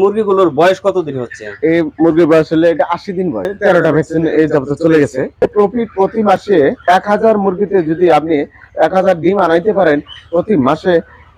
মুরগিগুলোর বয়স কতদিন হচ্ছে? এই মুরগির বয়স হলে এটা আশি দিন বয়স। তেরোটা ভ্যাকসিন এই যাবত চলে গেছে। প্রফিট প্রতি মাসে এক হাজার মুরগিতে যদি আপনি এক হাজার ডিম আনাইতে পারেন, প্রতি মাসে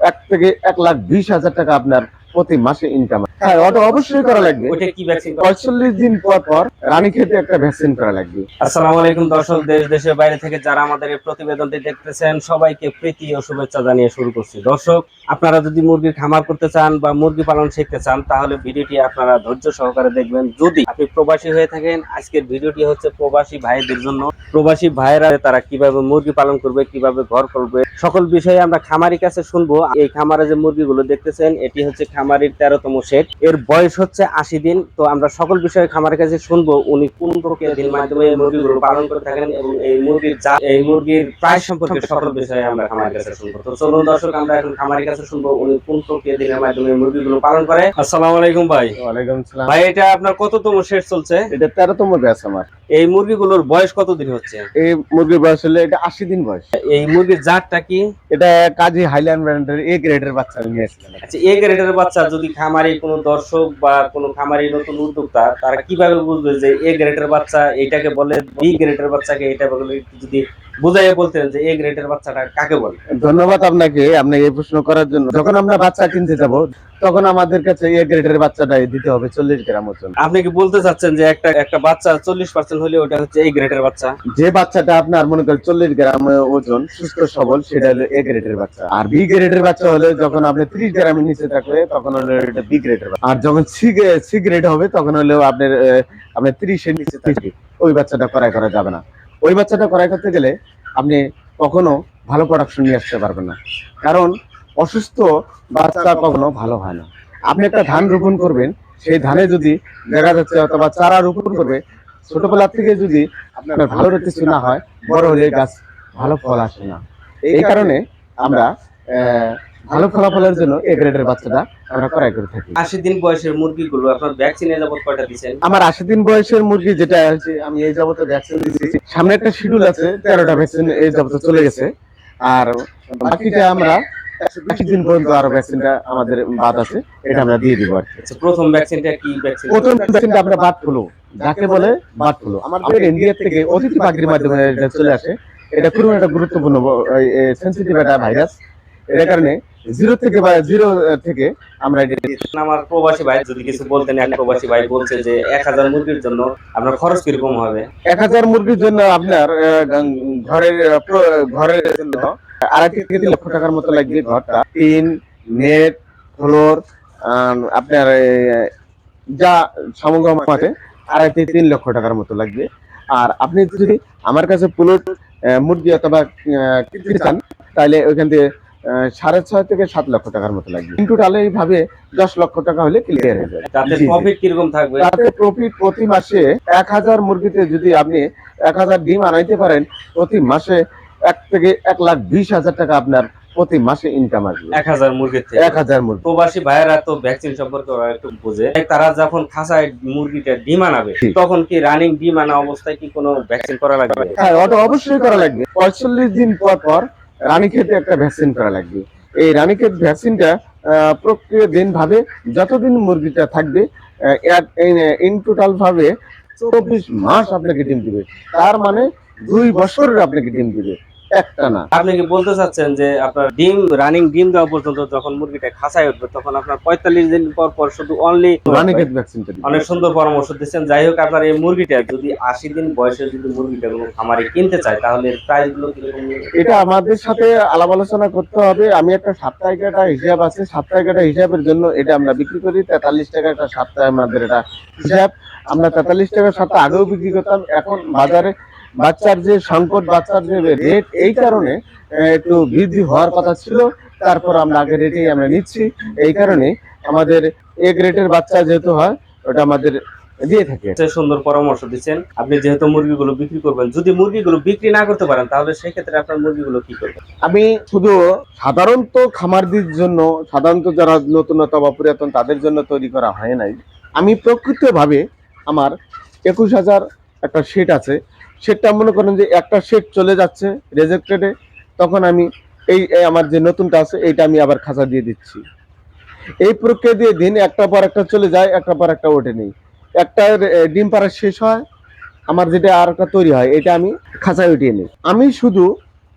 এক থেকে এক লাখ বিশ হাজার টাকা আপনার প্রতি মাসে ইনকাম হ্যাঁ ওটা অবশ্যই করা লাগবে। ওইটা কি ভ্যাকসিন পঁয়তাল্লিশ দিন পর পর রানী খেতে একটা ভ্যাকসিন করা লাগবে। আসসালামু আলাইকুম দর্শক দেশ দেশের বাইরে থেকে যারা আমাদের এই প্রতিবেদনটি দেখতেছেন সবাইকে প্রীতি ও শুভেচ্ছা জানিয়ে শুরু করছি। দর্শক আপনারা যদি মুরগির খামার করতে চান বা মুরগি পালন শিখতে চান তাহলে ভিডিওটি আপনারা ধৈর্য সহকারে দেখবেন। যদি আপনি প্রবাসী হয়ে থাকেন আজকের ভিডিওটি হচ্ছে প্রবাসী ভাইদের জন্য। প্রবাসী ভাইয়েরা তারা কীভাবে মুরগি পালন করবে কীভাবে ঘর করবে সকল বিষয়ে আমরা খামারির কাছে শুনব। এই খামারে যে মুরগিগুলো দেখতেছেন এটি হচ্ছে খামারির তেরোতম সেট। এর বয়স হচ্ছে আশি দিন। তো আমরা সকল বিষয়ে খামারের কাছে শুনব উনি কোন প্রক্রিয়ার মাধ্যমে এই মুরগিগুলো পালন করে থাকেন এবং এই মুরগির জাত এই মুরগির প্রায় সম্পর্কে সকল বিষয়ে আমরা খামারের কাছে শুনব। তো চলুন দর্শক আমরা এখন খামারের কাছে শুনব উনি কোন প্রক্রিয়া দিনের মাধ্যমে এই মুরগিগুলো পালন করে। আসসালামু আলাইকুম ভাই। ওয়ালাইকুম সালাম। ভাই এটা আপনার কততম সেট চলছে? এটা তেরোতম ব্যাস আমার। এই মুরগিগুলোর বয়স কতদিন হচ্ছে? এই মুরগির বয়স হলে এটা আশি দিন বয়স। এই মুরগির জাতটা কি? এটা কাজী হাইল্যান্ড ব্র্যান্ডের এ গ্রেডের বাচ্চা নিয়ে নিয়েছিলাম আচ্ছা এ গ্রেডের বাচ্চা যদি খামারি কোনো দর্শক বা কোনো খামারি নতুন উদ্যোক্তা, তারা কীভাবে বুঝবে যে এ গ্রেডের বাচ্চা এটাকে বলে বি গ্রেডের বাচ্চাকে এটা বলে যদি বুঝাইয়া বলতেন যে এ গ্রেডের বাচ্চাটা কাকে বলে? ধন্যবাদ আপনাকে আপনি এই প্রশ্ন করার জন্য। যখন আমরা বাচ্চা কিনতে যাব তখন আমাদের কাছে এ গ্রেডের বাচ্চাটাই দিতে হবে চল্লিশ গ্রাম ওজন। আপনি কি বলতে চাচ্ছেন যে একটা একটা বাচ্চা চল্লিশ পার্সেন্ট হলে ওটা হচ্ছে এই গ্রেডের বাচ্চা? যে বাচ্চাটা আপনার মনে করেন চল্লিশ গ্রাম ওজন সুস্থ সবল সেটা হলো এ গ্রেডের বাচ্চা। আর বি গ্রেডের বাচ্চা হলে যখন আপনি ত্রিশ গ্রামের নিচে থাকলে তখন হলো এটা বি গ্রেডের বাচ্চা। আর যখন সি সি গ্রেড হবে তখন হলো আপনার আপনার ত্রিশের নিচে থাকবে। ওই বাচ্চাটা করাই করা যাবে না। ওই বাচ্চাটা করাই করতে গেলে আপনি কখনো ভালো প্রোডাকশন নিয়ে আসতে পারবেন না। কারণ অসুস্থ বাচ্চা কখনো ভালো হয় না। আপনি একটা ধান রোপণ করবেন, সেই ধানে যদি দেখা যাচ্ছে অথবা চারা রোপণ করবে ছোটবেলার থেকে যদি আপনার ভালো কিছু না হয়, বড় হলে গাছ ভালো ফল আসে না। এই কারণে আমরা ভালো ফলাফলের জন্য এ গ্রেডের বাচ্চাটা আমরা ক্রয় করে থাকি। আশি দিন বয়সের মুরগিগুলো আপনার ভ্যাকসিন ভ্যাকসিনে যাবত কয়টা দিচ্ছেন? আমার আশি দিন বয়সের মুরগি যেটা আছে আমি এই যাবত ভ্যাকসিন দিচ্ছি। সামনে একটা শিডিউল আছে তেরোটা ভ্যাকসিন এই যাবত চলে গেছে। আর বাকিটা আমরা দিন পর্যন্ত আরও ভ্যাকসিনটা আমাদের বাদ আছে এটা আমরা দিয়ে দিব আর আচ্ছা, প্রথম ভ্যাকসিনটা কি ভ্যাকসিন প্রথম ভ্যাকসিনটা আমরা বাদ ফ্লু। যাকে বলে বাদ ফ্লু। আমাদের ইন্ডিয়া থেকে অতিথি পাখির মাধ্যমে এটা চলে আসে। এটা খুবই একটা গুরুত্বপূর্ণ সেন্সিটিভ একটা ভাইরাস এটার কারণে জিরো থেকে বা জিরো থেকে আমরা আমার প্রবাসী ভাই যদি কিছু বলতেন এক প্রবাসী ভাই বলছে যে এক হাজার মুরগির জন্য আপনার খরচ কীরকম হবে? এক হাজার মুরগির জন্য আপনার আহ, ঘরের ঘরের জন্য আড়াই থেকে তিন লক্ষ টাকার মতো লাগবে ঘরটা। টিন নেট ফ্লোর আপনার যা সমাগম আছে আড়াই থেকে তিন লক্ষ টাকার মতো লাগবে। আর আপনি যদি আমার কাছে প্লট মুরগি অথবা কিনতে চান তাহলে ওইখান থেকে সাড়ে ছয় থেকে সাত লক্ষ টাকার মতো লাগবে। কিন্তু তাহলে এইভাবে দশ লক্ষ টাকা হলে ক্লিয়ার হয়ে যাবে। তাতে। প্রফিট কীরকম থাকবে? তাতে প্রফিট প্রতি মাসে এক হাজার মুরগিতে যদি আপনি এক হাজার ডিম আনাইতে পারেন প্রতি মাসে এক থেকে এক লাখ বিশ হাজার টাকা আপনার প্রতি মাসে ইনকাম আসবে। এক হাজার মুরগির থেকে? এক হাজার মুরগি। প্রবাসী ভাইয়েরা তো ভ্যাকসিন সম্পর্কে একটু বোঝে। তারা যখন খাঁচায় মুরগিটা ডিম আনাবে তখন কি রানিং ডিম আনা অবস্থায় কি কোনো ভ্যাকসিন করা লাগবে? হ্যাঁ ওটা অবশ্যই করা লাগবে। পঁয়তাল্লিশ দিন পর পর রানীক্ষেতে একটা ভ্যাকসিন করা লাগবে। এই রানীক্ষেত ভ্যাকসিনটা প্রক্রিয়া দিন ভাবে যতদিন মুরগিটা থাকবে ইন টোটালভাবে চব্বিশ মাস আপনাকে ডিম দিবে। তার মানে দুই বছরের আপনাকে ডিম দিবে। একটা না। আপনি কি বলতে চাচ্ছেন যে আপনার ডিম রানিং ডিম দেওয়া পর্যন্ত যখন মুরগিটা খাঁচায় উঠবে তখন আপনার পঁয়তাল্লিশ দিন পর পর শুধু অনলি রানীক্ষেত ভ্যাকসিনটা অনেক সুন্দর পরামর্শ দিচ্ছেন। যাই হোক আপনার এই মুরগিটা যদি আশি দিন বয়সে যদি মুরগিটা কোনো খামারে কিনতে চায় তাহলে প্রাইসগুলো কীরকম? এটা আমাদের সাথে আলাপ আলোচনা করতে হবে। আমি একটা সাপ্তাহিক একটা হিসাব আছে সাপ্তাহিক একটা হিসাবের জন্য এটা আমরা বিক্রি করি। তেতাল্লিশ টাকা একটা সপ্তাহে আমাদের এটা হিসাব। আমরা তেতাল্লিশ টাকা সপ্তাহে আগেও বিক্রি করতাম এখন বাজারে বাচ্চার যে সংকট বাচ্চার যে রেট এই কারণে একটু বৃদ্ধি হওয়ার কথা ছিল। তারপর আমরা আগের রেটেই আমরা নিচ্ছি। এই কারণে আমাদের এক রেটের বাচ্চা যেহেতু হয় ওটা আমাদের দিয়ে থাকে। সুন্দর পরামর্শ দিচ্ছেন। আপনি যেহেতু মুরগিগুলো বিক্রি করবেন যদি মুরগিগুলো বিক্রি না করতে পারেন তাহলে সেক্ষেত্রে আপনার মুরগিগুলো কি করবেন? আমি শুধু সাধারণত খামারদের জন্য সাধারণত যারা নতুনতা বা পুরাতন তাদের জন্য তৈরি করা হয় নাই। আমি প্রকৃতভাবে আমার একুশ হাজার একটা সেট আছে। সেটটা মনে করেন যে একটা সেট চলে যাচ্ছে রেজেক্টেডে তখন আমি এই আমার যে নতুনটা আছে, এইটা আমি আবার খাঁচা দিয়ে দিচ্ছি। এই প্রক্রিয়া দিয়ে দিন একটা পর একটা চলে যায় একটা পর একটা ওঠে নেই। একটা ডিম পাড়া শেষ হয়, আমার যেটা আর একটা তৈরি হয়, এটা আমি খাঁচায় উঠিয়ে নিই। আমি শুধু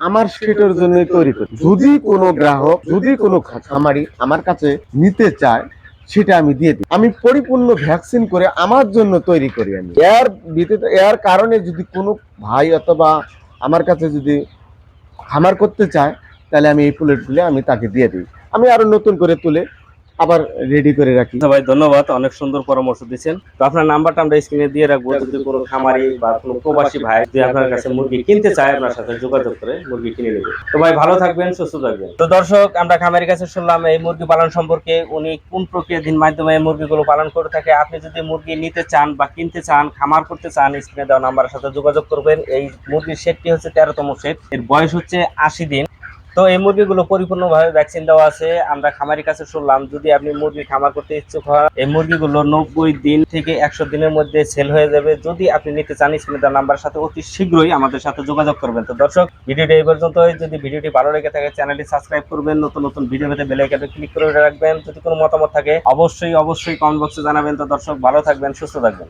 আমার সেটার জন্যই তৈরি করি। যদি কোনো গ্রাহক, যদি কোনো খামারি আমার কাছে নিতে চায় সেটা আমি দিয়ে দিই। আমি পরিপূর্ণ ভ্যাকসিন করে আমার জন্য তৈরি করি আমি। এর ভিতরে এর কারণে যদি কোনো ভাই অথবা আমার কাছে যদি খামার করতে চায়, তাহলে আমি এই পুলেটগুলো আমি তাকে দিয়ে দিই। আমি আরও নতুন করে তুলে আবার রেডি করে রাখি। আচ্ছা ভাই ধন্যবাদ অনেক সুন্দর পরামর্শ দিচ্ছেন। তো আপনার নাম্বারটা আমরা স্ক্রিনে দিয়ে রাখব। যদি কোনো খামারি বা কোনো প্রবাসী ভাই যদি আপনার কাছে মুরগি কিনতে চায় আপনার সাথে যোগাযোগ করে মুরগি কিনে নেবে। তো ভাই ভালো থাকবেন সুস্থ থাকবেন। তো দর্শক আমরা খামারির কাছে শুনলাম এই মুরগি পালন সম্পর্কে। উনি কোন প্রক্রিয়াধীন মাধ্যমে এই মুরগিগুলো পালন করে থাকে। আপনি যদি মুরগি নিতে চান বা কিনতে চান খামার করতে চান স্ক্রিনে দেওয়া নাম্বারের সাথে যোগাযোগ করবেন। এই মুরগির সেটটি হচ্ছে তেরোতম সেট এর বয়স হচ্ছে আশি দিন। তো এই মুরগিগুলো পরিপূর্ণভাবে ভ্যাকসিন দেওয়া আছে। আমরা খামারের কাছে শুনলাম, যদি আপনি মুরগি খামার করতে ইচ্ছুক হন, এই মুরগিগুলো নব্বই দিন থেকে একশো দিনের মধ্যে সেল হয়ে যাবে। যদি আপনি নিতে চান, স্ক্রিনে দেওয়া নাম্বারের সাথে অতি শীঘ্রই আমাদের সাথে যোগাযোগ করবেন। তো দর্শক, ভিডিওটি এই পর্যন্তই। যদি ভিডিওটি ভালো লেগে থাকে চ্যানেলটি সাবস্ক্রাইব করবেন। নতুন নতুন ভিডিও পেতে বেল আইকনে ক্লিক করে রাখবেন। যদি কোনো মতামত থাকে, অবশ্যই অবশ্যই কমেন্ট বক্সে জানাবেন। তো দর্শক, ভালো থাকবেন, সুস্থ থাকবেন।